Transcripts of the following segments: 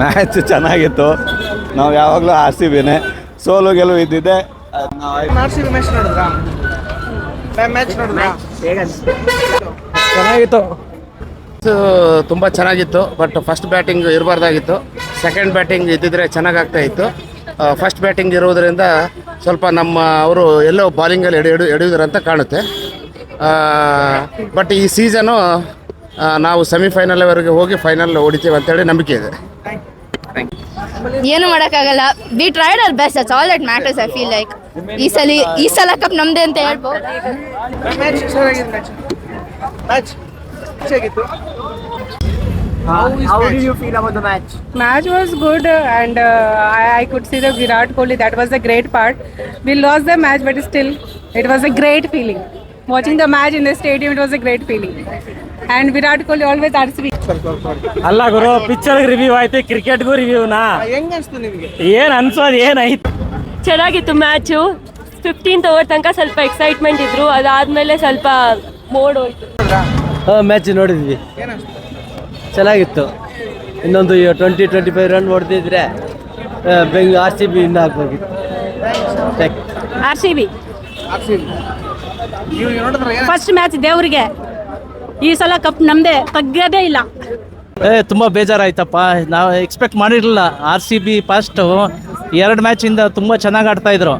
Match ಚೆನ್ನಾಗಿತ್ತು. ನಾವು ಯಾವಾಗಲೂ ಆರ್ ಸಿ ಬಿನೇ ಸೋಲು ಗೆಲುವು ಇದ್ದಿದ್ದೆ. ಚೆನ್ನಾಗಿತ್ತು. ತುಂಬ ಚೆನ್ನಾಗಿತ್ತು ಬಟ್ ಫಸ್ಟ್ ಬ್ಯಾಟಿಂಗ್ ಇರಬಾರ್ದಾಗಿತ್ತು. ಸೆಕೆಂಡ್ ಬ್ಯಾಟಿಂಗ್ ಇದ್ದಿದ್ರೆ ಚೆನ್ನಾಗಾಗ್ತಾ ಇತ್ತು. ಫಸ್ಟ್ ಬ್ಯಾಟಿಂಗ್ ಇರೋದ್ರಿಂದ ಸ್ವಲ್ಪ ನಮ್ಮ ಅವರು ಎಲ್ಲೋ ಬಾಲಿಂಗಲ್ಲಿ ಎಡೆ ಅಂತ ಕಾಣುತ್ತೆ. ಬಟ್ ಈ ಸೀಸನು ನಾವು ಸೆಮಿಫೈನಲ್ವರೆಗೆ ಹೋಗಿ ಫೈನಲ್ ಹೊಡಿತೀವಿ ಅಂತೇಳಿ ನಂಬಿಕೆ ಇದೆ ಏನು ಮಾಡೋಕ್ಕಾಗಲ್ಲ we tried our best that's all that matters I feel like ಈ ಸಲ ಈ ಸಲ ಕಪ್ ನಮ್ದೇ ಅಂತ ಹೇಳ್ಬೋದು ಮ್ಯಾಚ್ ಚೆನ್ನಾಗಿದೆ ಮ್ಯಾಚ್ ಮ್ಯಾಚ್ ಹೇಗಿತ್ತು How did you feel about the match? match was good uh, and uh, I, I could see the Virat Kohli. That was a great part. We lost the match, but still, it was a great feeling. Watching the match in the stadium, it was a great feeling. And Virat Kohli always RCB. ಅಲ್ಲ ಗುರು picture review ಆಯ್ತು ಕ್ರಿಕೆಟ್ಗೂ ರಿವ್ಯೂನಾ ಹೆಂಗ್ ಅನ್ಸ್ತು ನಿಮ್ಗೆ? ಏನ್ ಅನ್ಸೋದು ಏನಾಯ್ತು ಚೆನ್ನಾಗಿತ್ತು match fifteenth over ತನಕ ಸ್ವಲ್ಪ ಎಕ್ಸೈಟ್ಮೆಂಟ್ ಇದ್ರು. ಅದಾದ್ಮೇಲೆ ಸ್ವಲ್ಪ ಮೋಡ್ ಹೋಯ್ತು. ಮ್ಯಾಚ್ ನೋಡಿದ್ವಿ. ಏನ್ ಅನ್ಸ್ತು ಚೆನ್ನಾಗಿತ್ತು ಇನ್ನೊಂದು ಟ್ವೆಂಟಿ ಟ್ವೆಂಟಿ ಫೈವ್ ರನ್ ಹೊಡೆದಿದ್ರೆ ಬೆಂಗ್ ಆರ್ ಸಿ ಬಿ ಇನ್ನ R C B R C B first match ದೇವರಿಗೆ. ಈ ಸಲ ಕಪ್ ನಮ್ದೇ ತಗ್ಗದೇ ಇಲ್ಲ. ಏ ತುಂಬ ಬೇಜಾರಾಯ್ತಪ್ಪ. ನಾವು ಎಕ್ಸ್ಪೆಕ್ಟ್ ಮಾಡಿರಲಿಲ್ಲ. ಆರ್ ಸಿ ಬಿ ಫಸ್ಟು ಎರಡು ಮ್ಯಾಚಿಂದ ತುಂಬ ಚೆನ್ನಾಗಿ ಆಡ್ತಾ ಇದ್ರು.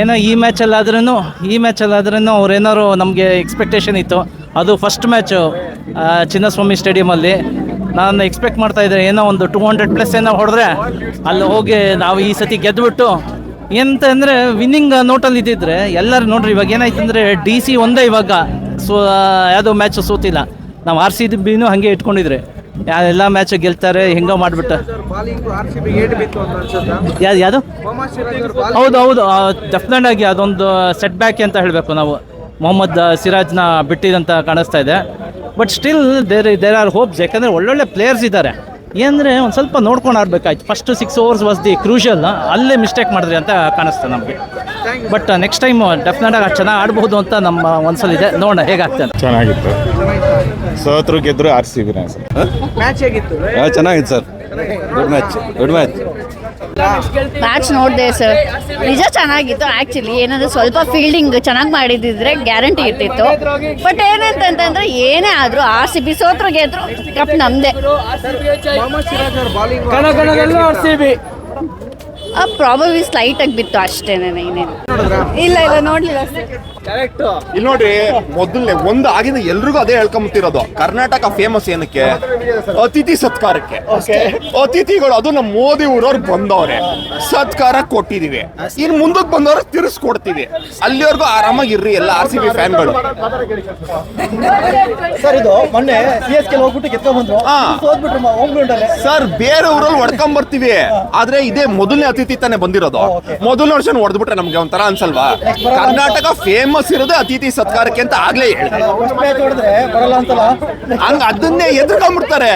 ಏನೋ ಈ ಮ್ಯಾಚಲ್ಲಾದ್ರೂ ಈ ಮ್ಯಾಚಲ್ಲಾದ್ರೂ ಆದ್ರೂ ಏನಾರು ನಮಗೆ ಎಕ್ಸ್ಪೆಕ್ಟೇಷನ್ ಇತ್ತು. ಅದು ಫಸ್ಟ್ ಮ್ಯಾಚು ಚಿನ್ನಸ್ವಾಮಿ ಸ್ಟೇಡಿಯಮಲ್ಲಿ. ನಾನು ಎಕ್ಸ್ಪೆಕ್ಟ್ ಮಾಡ್ತಾ ಇದ್ದೆ ಏನೋ ಒಂದು ಟೂ ಹಂಡ್ರೆಡ್ ಪ್ಲಸ್ ಏನೋ ಹೊಡೆದ್ರೆ ಅಲ್ಲಿ ಹೋಗಿ ನಾವು ಈ ಸತಿ ಗೆದ್ದುಬಿಟ್ಟು ಎಂತಂದರೆ ವಿನ್ನಿಂಗ್ ನೋಟಲ್ಲಿ ಇದ್ದಿದ್ರೆ ಎಲ್ಲರೂ ನೋಡ್ರಿ ಇವಾಗ ಏನಾಯ್ತು ಅಂದರೆ ಡಿ ಸಿ ಒಂದೇ ಇವಾಗ. ಸೋ ಯಾವುದೋ ಮ್ಯಾಚ್ ಸೋತಿಲ್ಲ. ನಾವು ಆರ್ ಸಿ ಬಿನೂ ಹಾಗೆ ಇಟ್ಕೊಂಡಿದ್ರೆ. ಎಲ್ಲ ಮ್ಯಾಚ್ ಗೆಲ್ತಾರೆ, ಹೆಂಗೋ ಮಾಡಿಬಿಟ್ಟು. ಯಾವ್ದು ಯಾವುದು? ಹೌದು ಹೌದು ಡೆಫಿನೆಟ್ ಆಗಿ ಅದೊಂದು ಸೆಟ್ ಬ್ಯಾಕ್ ಅಂತ ಹೇಳಬೇಕು ನಾವು. ಮೊಹಮ್ಮದ್ ಸಿರಾಜ್ನ ಬಿಟ್ಟಿದಂತ ಕಾಣಿಸ್ತಾ ಇದೆ. But still there there are hopes ಯಾಕಂದರೆ ಒಳ್ಳೊಳ್ಳೆ ಪ್ಲೇಯರ್ಸ್ ಇದ್ದಾರೆ. ಏನಂದರೆ ಒಂದು ಸ್ವಲ್ಪ ನೋಡ್ಕೊಂಡು ಆಡ್ಬೇಕಾಯ್ತು. First six overs was the crucial ಅಲ್ಲೇ ಮಿಸ್ಟೇಕ್ ಮಾಡಿದ್ರಿ ಅಂತ ಕಾಣಿಸ್ತು ನಮಗೆ. ಬಟ್ ನೆಕ್ಸ್ಟ್ ಟೈಮ್ ಡೆಫಿನೆಟ್ ಆಗಿ ಚೆನ್ನಾಗಿ ಆಡಬಹುದು ಅಂತ ನಮ್ಮ ಮನಸ್ಸಲ್ಲಿದೆ ನೋಡೋಣ ಹೇಗಾಗ್ತದೆ ಚೆನ್ನಾಗಿತ್ತು. ಸೋತ್ರು ಗೆದ್ರು ಆರ್ ಸಿ ಬಿನೇ ಸರ್. ಮ್ಯಾಚ್ ಹೇಗಿತ್ತು? ಚೆನ್ನಾಗಿತ್ತು sir. Good match good match match ನೋಡಿದೆ ಸರ್ ನಿಜ ಚೆನ್ನಾಗಿತ್ತು ಆ್ಯಕ್ಚುಲಿ ಏನಂದ್ರೆ ಸ್ವಲ್ಪ ಫೀಲ್ಡಿಂಗ್ ಚೆನ್ನಾಗಿ ಮಾಡಿದ್ದಿದ್ರೆ ಗ್ಯಾರಂಟಿ ಇರ್ತಿತ್ತು. ಬಟ್ ಏನಂತಂತಂದ್ರೆ ಏನೇ ಆದರೂ ಆರ್ ಸಿ ಬಿ ಸೋತ್ರು ಗೆದ್ರು ಕಪ್ ಪ್ರಾಬಬ್ಲಿ ಸ್ಲೈಟ್ ಆಗಿ ಬಿತ್ತು ಅಷ್ಟೇನೆ ಇನ್ನೇನು. ಇಲ್ಲ ಇಲ್ಲ, ನೋಡಲಿಲ್ಲ ಸರ್ ಇಲ್ಲಿ ನೋಡ್ರಿ ಮೊದಲನೇ ಒಂದು ಆಗಿನ ಎಲ್ರಿಗೂ ಅದೇ ಹೇಳ್ಕೊಂಬತ್ತಿರೋದು ಕರ್ನಾಟಕ ಫೇಮಸ್ ಏನಕ್ಕೆ? ಅತಿಥಿ ಸತ್ಕಾರಕ್ಕೆ. ಅತಿಥಿಗಳು ಅದು ನಮ್ಮ ಮೋದಿ ಊರವ್ರು ಬಂದವ್ರೆ. ಸತ್ಕಾರ ಕೊಟ್ಟಿದೀವಿ. ಇನ್ ಮುಂದಕ್ಕೆ ಬಂದವ್ರು ತಿರ್ಸ್ಕೊಡ್ತೀವಿ. ಅಲ್ಲಿವರೆಗೂ ಆರಾಮಾಗಿರ್ರಿ ಎಲ್ಲ ಆರ್ ಸಿ ಬಿ ಫ್ಯಾನ್ಗಳು ಸರ್ ಇದು ಮೊನ್ನೆ ಸಿ ಎಸ್ ಕೆ ಹೋಗ್ಬಿಟ್ಟು ಗೆದ್ಕೊಂಡ್ ಬಂದ್ರು ಹಾ. ಸೋತ್ಬಿಟ್ರು ಹೋಮ್ ಗ್ರೌಂಡ್ ಸರ್ ಬೇರೆ ಊರಲ್ಲಿ ಹೊಡ್ಕೊಂಡ್ ಬರ್ತೀವಿ ಆದ್ರೆ ಇದೇ ಮೊದಲನೇ ಅತಿಥಿ ತಾನೇ ಬಂದಿರೋದು. ಮೊದಲನೇ ವರ್ಷ ಹೊಡೆದ್ಬಿಟ್ರೆ ನಮ್ಗೆ ಒಂಥರ ಅನ್ಸಲ್ವಾ? ಕರ್ನಾಟಕ ಫೇಮಸ್ ಇರೋದೇ ಅತಿಥಿ ಸತ್ಕಾರಕ್ಕೆ ಅಂತ ಆಗ್ಲೇ ಅಂತಲ್ಲ ಹಂಗ ಅದನ್ನೇ ಎದುರ್ಕೊಂಡ್ಬಿಡ್ತಾರೆ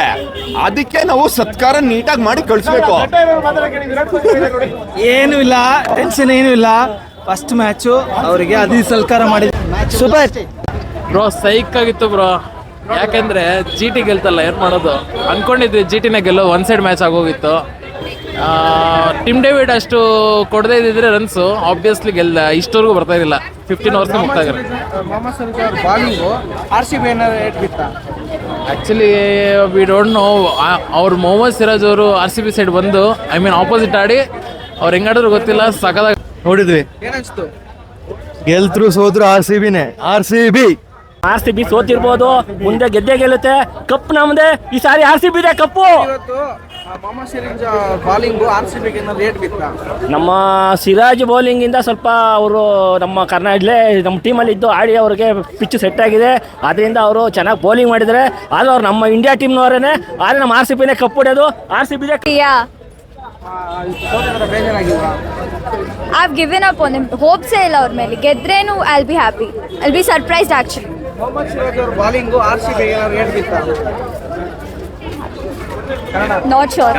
ಅದಕ್ಕೆ ನಾವು ಸತ್ಕಾರ ನೀಟಾಗಿ ಮಾಡಿ ಕಳಿಸ್ಬೇಕು. ಏನು ಇಲ್ಲ ಟೆನ್ಷನ್ ಏನು ಇಲ್ಲ. ಫಸ್ಟ್ ಮ್ಯಾಚು ಅವರಿಗೆ ಅದಿ ಸತ್ಕಾರ ಮಾಡಿ ಸೂಪರ್. ಬ್ರೋ ಸೈಕ್ ಆಗಿತ್ತು ಬ್ರೋ ಯಾಕಂದ್ರೆ ಜಿ ಟಿ ಗೆಲ್ತಲ್ಲ ಏನ್ ಮಾಡೋದು? ಅನ್ಕೊಂಡಿದ್ವಿ ಜಿ ಟಿನ ಗೆಲ್ಲೋ ಒನ್ ಸೈಡ್ ಮ್ಯಾಚ್ ಆಗೋಗಿತ್ತು. ಟಿಮ್ ಡೇವಿಡ್ ಅಷ್ಟು ಕೊಡದೇ ಇದ್ದಿದ್ರೆ ರನ್ಸು ಆಬ್ವಿಯಸ್ಲಿ ಗೆಲ್ಲ ಇಷ್ಟವರೆಗೂ ಬರ್ತಾ ಇರಲಿಲ್ಲ ಫಿಫ್ಟೀನ್ ಅವರ್ಸ್ ಮುಗ್ತಾ ಇದ್ದಾರೆ. ಮೊಹಮ್ಮದ್ ಸಿರಾಜ್ ಅವ್ರ ಬಾಲಿಂಗು ಆರ್ ಸಿ ಬಿ ಏನಾದ್ರು ಏಟ್ ಬಿತ್ತಾ ಆ್ಯಕ್ಚುಲಿ ವಿ ಡೋಂಟ್ ನೋ ಅವ್ರ ಮೊಹಮ್ಮದ್ ಸಿರಾಜ್ ಅವರು ಆರ್ ಸಿ ಬಿ ಸೈಡ್ ಬಂದು ಐ ಮೀನ್ ಆಪೋಸಿಟ್ ಆಡಿ ಅವ್ರು ಹೆಂಗಾಡಿದ್ರು ಗೊತ್ತಿಲ್ಲ ಸಕದಾಗ ನೋಡಿದ್ವಿ. ಗೆಲ್ತರು ಸೋತ್ರು R C ಬಿನೇ R C B R C B ಸೋತಿರ್ಬೋದು ಮುಂದೆ ಗೆದ್ದೆ ಗೆಲ್ಲುತ್ತೆ. ಕಪ್ ನಮ್ದೆ ಈ ಸಾರಿ ಆರ್ ಸಿ ಬಿದೆ ಕಪ್ಪು ಬಾಲಿಂಗು ಆರ್ ಸಿ ಬಿಗೆ ಬಿತ್ತಾ? ನಮ್ಮ ಸಿರಾಜ್ ಬೌಲಿಂಗಿಂದ ಸ್ವಲ್ಪ ಅವರು ನಮ್ಮ ಕರ್ನಾಟಕದಲ್ಲೇ ನಮ್ಮ ಟೀಮಲ್ಲಿ ಇದ್ದು ಆಡಿ ಅವ್ರಿಗೆ ಪಿಚ್ ಸೆಟ್ ಆಗಿದೆ. ಅದರಿಂದ ಅವರು ಚೆನ್ನಾಗಿ ಬೌಲಿಂಗ್ ಮಾಡಿದರೆ ಆದ್ರೆ ಅವ್ರು ನಮ್ಮ ಇಂಡಿಯಾ ಟೀಮ್ನವರೇನೆ ಆದರೆ ನಮ್ಮ ಆರ್ ಸಿ ಪಿನೇ ಕಪ್ ಹೊಡೆಯೋದು ಆರ್ ಸಿ ಬಿದೆ ಐವ್ ಗಿವನ್ ಅಪ್ ಆನ್ ಹೋಪ್ಸೇ ಇಲ್ಲ ಅವ್ರ ಮೇಲೆ. ಗೆದ್ರೇನು I be happy I be surprised actually Mohammed Siraj ಅವ್ರ ಬಾಲಿಂಗು ಆರ್ ಸಿ ಬಿಗೆ ಬಿತ್ತಾ? Not sure